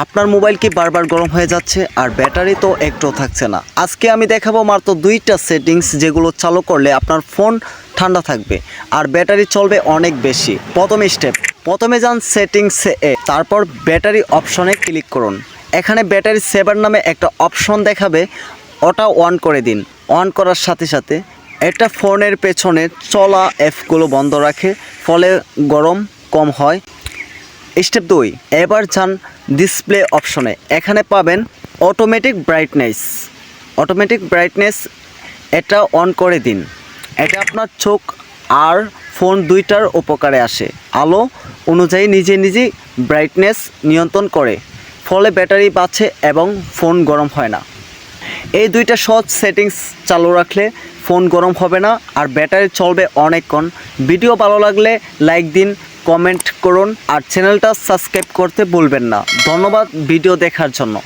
আপনার মোবাইল কি বারবার গরম হয়ে যাচ্ছে? আর ব্যাটারি তো একটু থাকছে না। আজকে আমি দেখাবো মাত্র দুইটা সেটিংস যেগুলো চালু করলে আপনার ফোন ঠান্ডা থাকবে, আর ব্যাটারি চলবে অনেক বেশি। প্রথম স্টেপ প্রথমে যান সেটিংসে এ, তারপর ব্যাটারি অপশনে ক্লিক করুন। এখানে ব্যাটারি সেভার নামে একটা অপশন দেখাবে, ওটা অন করে দিন। অন করার সাথে সাথে এটা ফোনের পেছনে চলা অ্যাপগুলো বন্ধ রাখে, ফলে গরম কম হয়। স্টেপ দুই, এবার যান ডিসপ্লে অপশনে। এখানে পাবেন অটোমেটিক ব্রাইটনেস অটোমেটিক ব্রাইটনেস এটা অন করে দিন। এটা আপনার চোখ আর ফোন দুইটার উপকারে আসে। আলো অনুযায়ী নিজে নিজেই ব্রাইটনেস নিয়ন্ত্রণ করে। ফলে ব্যাটারি বাঁচে এবং ফোন গরম হয় না। এই দুইটা সহজ সেটিংস চালু রাখলে ফোন গরম হবে না আর ব্যাটারি চলবে অনেকক্ষণ। ভিডিও ভালো লাগলে লাইক দিন কমেন্ট করুন আর চ্যানেলটা সাবস্ক্রাইব করতে ভুলবেন না। ধন্যবাদ ভিডিও দেখার জন্য।